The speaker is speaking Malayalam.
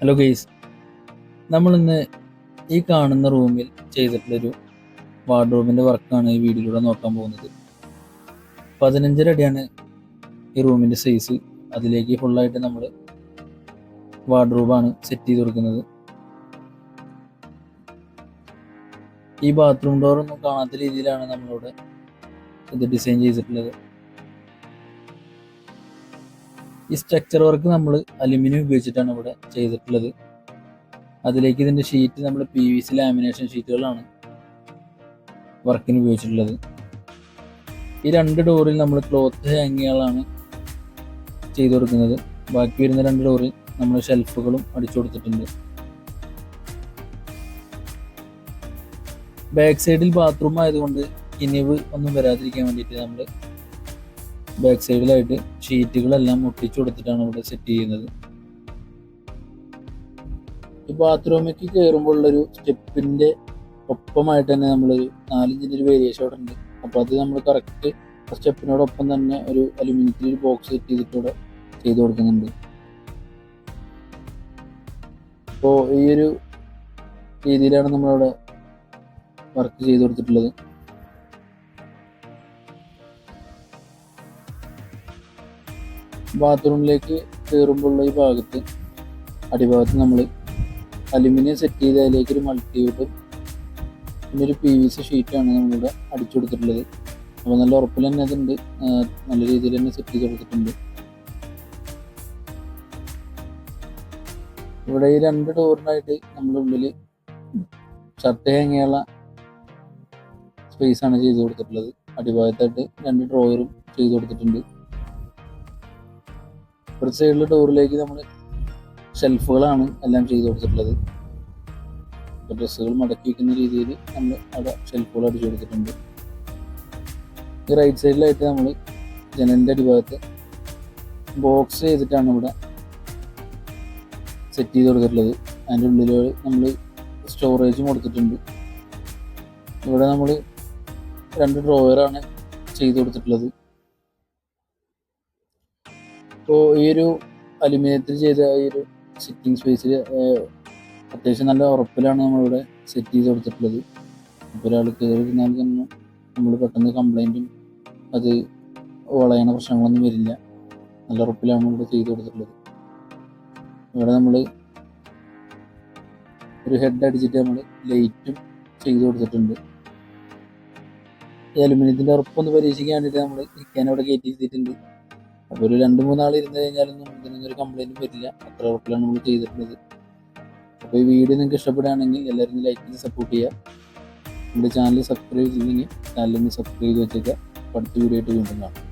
ഹലോ ഗെയ്സ് നമ്മളിന്ന് ഈ കാണുന്ന റൂമിൽ ചെയ്തിട്ടുള്ളൊരു വാർഡ്രോബിന്റെ വർക്കാണ് ഈ വീഡിയോയിലൂടെ നോക്കാൻ പോകുന്നത്. പതിനഞ്ചര അടിയാണ് ഈ റൂമിന്റെ സൈസ് അതിലേക്ക് ഫുള്ളായിട്ട് നമ്മൾ വാർഡ്രോബാണ് സെറ്റ് ചെയ്ത് കൊടുക്കുന്നത്. ഈ ബാത്റൂം ഡോർ ഒന്നും കാണാത്ത രീതിയിലാണ് നമ്മളിവിടെ ഇത് ഡിസൈൻ ചെയ്തിട്ടുള്ളത്. ഈ സ്ട്രക്ചർ വർക്ക് നമ്മൾ അലുമിനിയം ഉപയോഗിച്ചിട്ടാണ് ഇവിടെ ചെയ്തിട്ടുള്ളത്. അതിലേക്ക് ഇതിന്റെ ഷീറ്റ് നമ്മൾ പി വി സി ലാമിനേഷൻ ഷീറ്റുകളാണ് വർക്കിന് ഉപയോഗിച്ചിട്ടുള്ളത്. ഈ രണ്ട് ഡോറിൽ നമ്മൾ ക്ലോത്ത് ഹാങ്ങികളാണ് ചെയ്തു കൊടുക്കുന്നത്. ബാക്കി വരുന്ന രണ്ട് ഡോറിൽ നമ്മൾ ഷെൽഫുകളും അടിച്ചു കൊടുത്തിട്ടുണ്ട്. ബാക്ക് സൈഡിൽ ബാത്റൂം ആയതുകൊണ്ട് കിനിവ് ഒന്നും വരാതിരിക്കാൻ വേണ്ടിയിട്ട് നമ്മൾ ബാക്ക് സൈഡിലായിട്ട് ഷീറ്റുകളെല്ലാം ഒട്ടിച്ചു കൊടുത്തിട്ടാണ് ഇവിടെ സെറ്റ് ചെയ്യുന്നത്. ഈ ബാത്റൂമിലേക്ക് കയറുമ്പോൾ ഉള്ളൊരു സ്റ്റെപ്പിന്റെ ഒപ്പമായിട്ട് തന്നെ നമ്മളൊരു നാലിഞ്ചിന്റെ ഒരു വേരിയേഷൻ അവിടെ ഉണ്ട്. അപ്പോൾ അത് നമ്മൾ കറക്റ്റ് സ്റ്റെപ്പിനോടൊപ്പം തന്നെ ഒരു അലുമിനിയത്തിന്റെ ഒരു ബോക്സ് സെറ്റ് ചെയ്തിട്ട് ഇവിടെ ചെയ്ത് കൊടുക്കുന്നുണ്ട്. അപ്പോൾ ഈ ഒരു രീതിയിലാണ് നമ്മളിവിടെ വർക്ക് ചെയ്ത് കൊടുത്തിട്ടുള്ളത്. ബാത്റൂമിലേക്ക് കയറുമ്പോഴുള്ള ഈ ഭാഗത്ത് അടിഭാഗത്ത് നമ്മൾ അലുമിനിയം സെറ്റ് ചെയ്ത് അതിലേക്ക് ഒരു മൾട്ടിവുഡും പിന്നെ ഒരു പി വി സി ഷീറ്റാണ് നമ്മളിവിടെ അടിച്ചു കൊടുത്തിട്ടുള്ളത് അപ്പോൾ നല്ല ഉറപ്പിൽ തന്നെ അതുണ്ട് നല്ല രീതിയിൽ തന്നെ സെറ്റ് ചെയ്ത് കൊടുത്തിട്ടുണ്ട്. ഇവിടെ ഈ രണ്ട് ഡോറിനായിട്ട് നമ്മുടെ ഉള്ളിൽ ഷർട്ട് സ്പേസ് ആണ് ചെയ്ത് കൊടുത്തിട്ടുള്ളത്. അടിഭാഗത്തായിട്ട് രണ്ട് ഡ്രോയറും ചെയ്ത് കൊടുത്തിട്ടുണ്ട്. ഒരു സൈഡിലെ ഡോറിലേക്ക് നമ്മൾ ഷെൽഫുകളാണ് എല്ലാം ചെയ്ത് കൊടുത്തിട്ടുള്ളത്. ഇപ്പോൾ ഡ്രസ്സുകൾ മടക്കി വയ്ക്കുന്ന രീതിയിൽ നമ്മൾ അവിടെ ഷെൽഫുകൾ അടിച്ചു കൊടുത്തിട്ടുണ്ട്. ഈ റൈറ്റ് സൈഡിലായിട്ട് നമ്മൾ ജനലിന്റെ അടിഭാഗത്ത് ബോക്സ് ചെയ്തിട്ടാണ് ഇവിടെ സെറ്റ് ചെയ്ത് കൊടുത്തിട്ടുള്ളത്. അതിന്റെ ഉള്ളിൽ നമ്മൾ സ്റ്റോറേജും കൊടുത്തിട്ടുണ്ട്. ഇവിടെ നമ്മൾ രണ്ട് ഡ്രോയറാണ് ചെയ്ത് കൊടുത്തിട്ടുള്ളത്. ഇപ്പോൾ ഈ ഒരു അലുമിനിയത്തിൽ ചെയ്ത ഈ ഒരു സിറ്റിംഗ് സ്പേസിൽ അത്യാവശ്യം നല്ല ഉറപ്പിലാണ് നമ്മളിവിടെ സെറ്റ് ചെയ്ത് കൊടുത്തിട്ടുള്ളത്. അപ്പോൾ ഒരാൾ കയറി ഇരുന്നാൽ തന്നെ നമ്മൾ പെട്ടെന്ന് കംപ്ലൈന്റും അത് വളയണ പ്രശ്നങ്ങളൊന്നും വരില്ല. നല്ല ഉറപ്പിലാണ് നമ്മളിവിടെ ചെയ്ത് കൊടുത്തിട്ടുള്ളത്. ഇവിടെ നമ്മൾ ഒരു ഹെഡ് അടിച്ചിട്ട് നമ്മൾ ലൈറ്റും ചെയ്ത് കൊടുത്തിട്ടുണ്ട്. ഈ അലുമിനിയത്തിന്റെ ഉറപ്പൊന്ന് പരീക്ഷിക്കാൻ വേണ്ടിയിട്ട് നമ്മൾ ഇരിക്കാൻ അവിടെ കയറ്റി ചെയ്തിട്ടുണ്ട്. അപ്പോൾ ഒരു രണ്ട് മൂന്നാൾ ഇരുന്ന് കഴിഞ്ഞാലൊന്നും ഇതിനൊന്നും ഒരു കംപ്ലൈന്റും വരില്ല. അത്ര ഉറപ്പിലാണ് നമ്മൾ ചെയ്തിട്ടുള്ളത്. അപ്പോൾ ഈ വീഡിയോ നിങ്ങൾക്ക് ഇഷ്ടപ്പെടുകയാണെങ്കിൽ എല്ലാവരും ലൈക്ക് ചെയ്ത് സപ്പോർട്ട് ചെയ്യുക. നമ്മുടെ ചാനൽ സബ്സ്ക്രൈബ് ചെയ്തില്ലെങ്കിൽ ചാനലൊന്ന് സബ്സ്ക്രൈബ് ചെയ്ത് വെച്ചേക്കുക. അടുത്ത വീഡിയോ ആയിട്ട് വീണ്ടും കാണാം.